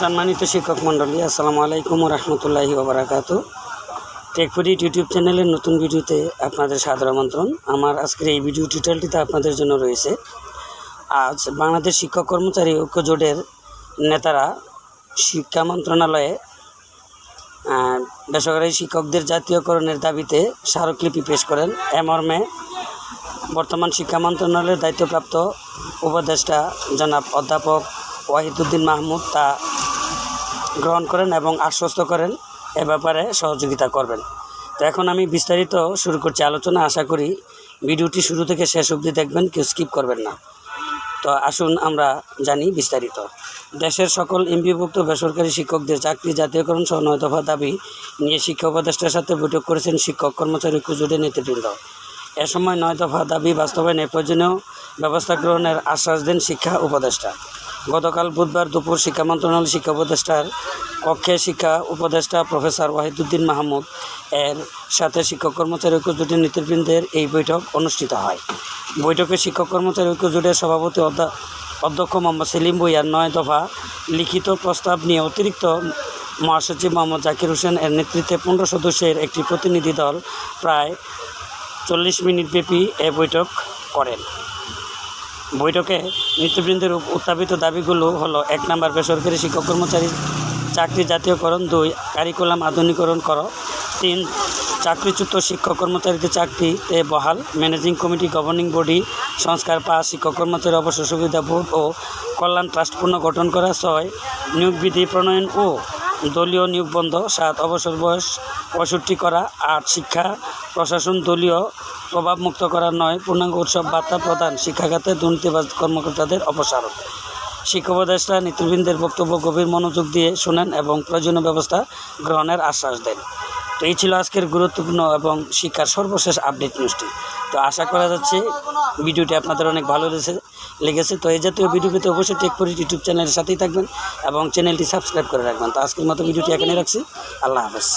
সম্মানিত শিক্ষক মণ্ডলী, আসসালামু আলাইকুম রহমতুল্লাহি ওবরাকাত। টেকপুরি ইউটিউব চ্যানেলের নতুন ভিডিওতে আপনাদের সাদর আমন্ত্রণ। আমার আজকের এই ভিডিও টিউটোরিয়ালটিতে আপনাদের জন্য রয়েছে, আজ বাংলাদেশ শিক্ষক কর্মচারী ঐক্য জোটের নেতারা শিক্ষা মন্ত্রণালয়ে বেসরকারি শিক্ষকদের জাতীয়করণের দাবিতে স্মারকলিপি পেশ করেন। এ মর্মে বর্তমান শিক্ষা মন্ত্রণালয়ের দায়িত্বপ্রাপ্ত উপদেষ্টা জনাব অধ্যাপক ওয়াহিদুদ্দিন মাহমুদ তা গ্রহণ করেন এবং আশ্বস্ত করেন এ ব্যাপারে সহযোগিতা করবেন। তো এখন আমি বিস্তারিত শুরু করছি আলোচনা। আশা করি ভিডিওটি শুরু থেকে শেষ অবধি দেখবেন, কেউ স্কিপ করবেন না। তো আসুন আমরা জানি বিস্তারিত। দেশের সকল এমপিভুক্ত বেসরকারি শিক্ষকদের চাকরি জাতীয়করণ সহ নয় দফা দাবি নিয়ে শিক্ষা উপদেষ্টার সাথে বৈঠক করেছেন শিক্ষক কর্মচারী কুজুরের নেতৃবৃন্দ। এ সময় নয় দফা দাবি বাস্তবায়নে প্রয়োজনীয় ব্যবস্থা গ্রহণের আশ্বাস দেন শিক্ষা উপদেষ্টা। গতকাল বুধবার দুপুর শিক্ষা মন্ত্রণালয় শিক্ষা উপদেষ্টার কক্ষে শিক্ষা উপদেষ্টা প্রফেসর ওয়াহিদুদ্দিন মাহমুদ এর সাথে শিক্ষক কর্মচারী ঐক্য নেতৃবৃন্দের এই বৈঠক অনুষ্ঠিত হয়। বৈঠকে শিক্ষক কর্মচারী ঐক্য জোটের সভাপতি অধ্যা- অধ্যক্ষ মোহাম্মদ সেলিম বইয়ার নয় দফা লিখিত প্রস্তাব নিয়ে অতিরিক্ত মহাসচিব মোহাম্মদ জাকির হোসেন এর নেতৃত্বে পনেরো সদস্যের একটি প্রতিনিধি দল প্রায় চল্লিশ মিনিট ব্যাপী এ বৈঠক করেন। বৈঠকে নেতৃবৃন্দের উত্থাপিত দাবিগুলো হলো, এক নম্বর বেসরকারি শিক্ষক কর্মচারী চাকরি জাতীয়করণ, দুই কারিকুলাম আধুনিকরণ কর, তিন, চাকরিচ্যুত শিক্ষক কর্মচারীদের চাকরিতে বহাল ম্যানেজিং কমিটি গভর্নিং বডি সংস্কার পাঁচ শিক্ষক কর্মচারী অবসর সুবিধা বোর্ড ও কল্যাণ ট্রাস্ট পুনর্গঠন করা, ছয়, নিয়োগ বিধি প্রণয়ন ও দলীয় নিয়োগ বন্ধ সাত অবসর বয়স, পঁয়ষট্টি করা, আট শিক্ষা, প্রশাসন দলীয় প্রভাবমুক্ত করা নয়, পূর্ণাঙ্গ উৎসব বার্তা প্রদান, শিক্ষাখাতে দুর্নীতিবাজ কর্মকর্তাদের অপসারণ। শিক্ষা উপদেষ্টা নেতৃবৃন্দের বক্তব্য গভীর মনোযোগ দিয়ে শোনেন এবং প্রয়োজনীয় ব্যবস্থা গ্রহণের আশ্বাস দেন। তো এই ছিল আজকের গুরুত্বপূর্ণ এবং শিক্ষার সর্বশেষ আপডেট নিউজটি। তো আশা করা যাচ্ছে, ভিডিওটি আপনাদের অনেক ভালো লেগেছে। লেগেছে। তো এই জাতীয় ভিডিও পেতে অবশ্যই টেক ফরিট ইউটিউব চ্যানেলের সাথেই থাকবেন এবং চ্যানেলটি সাবস্ক্রাইব করে রাখবেন। তো আজকের মতো ভিডিওটি এখানে রাখছি। আল্লাহ হাফেজ।